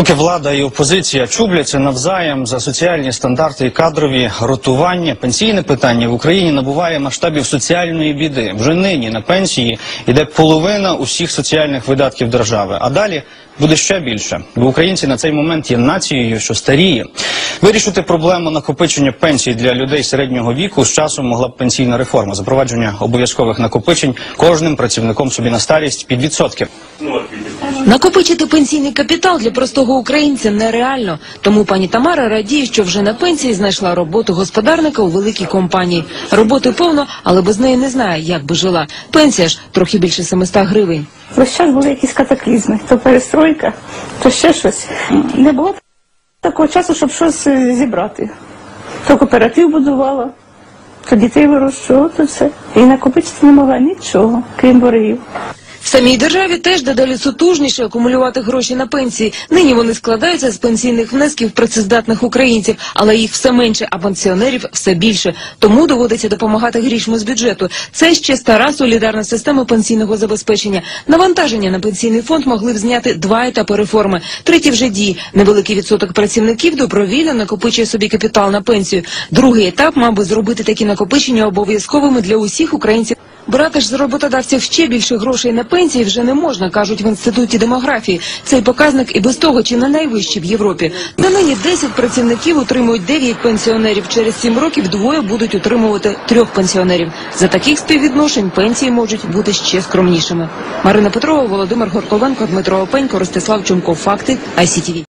Поки влада і опозиція чубляться навзаєм за соціальні стандарти і кадрові ротування, пенсійне питання в Україні набуває масштабів соціальної біди. Вже нині на пенсії йде половина усіх соціальних видатків держави, а далі буде ще більше. Бо українці на цей момент є нацією, що старіє. Вирішити проблему накопичення пенсій для людей середнього віку з часом могла б пенсійна реформа, запровадження обов'язкових накопичень кожним працівником собі на старість під відсотки. Накопичити пенсійний капітал для простого українця нереально. Тому пані Тамара радіє, що вже на пенсії знайшла роботу господарника у великій компанії. Роботи повно, але без неї не знає, як би жила. Пенсія ж трохи більше 700 гривень. Весь час були якісь катаклізми, то перестройка, то ще щось. Не було такого часу, щоб щось е, зібрати. То кооператив будувала, то дітей вирощувала, то все. І накопичити не могла нічого, крім боргів. В самій державі теж дедалі сутужніше акумулювати гроші на пенсії. Нині вони складаються з пенсійних внесків працездатних українців, але їх все менше, а пенсіонерів все більше. Тому доводиться допомагати грішми з бюджету. Це ще стара солідарна система пенсійного забезпечення. Навантаження на пенсійний фонд могли б зняти два етапи реформи. Третій вже діє. Невеликий відсоток працівників добровільно накопичує собі капітал на пенсію. Другий етап мав би зробити такі накопичення обов'язковими для усіх українців. Брати ж з роботодавців ще більше грошей на пенсії вже не можна, кажуть в інституті демографії. Цей показник і без того чи не найвищий в Європі. На нині 10 працівників утримують 9 пенсіонерів. Через 7 років двоє будуть утримувати трьох пенсіонерів. За таких співвідношень пенсії можуть бути ще скромнішими. Марина Петрова, Володимир Горковенко, Дмитро Опенько, Ростислав Чумков. Факти ICTV.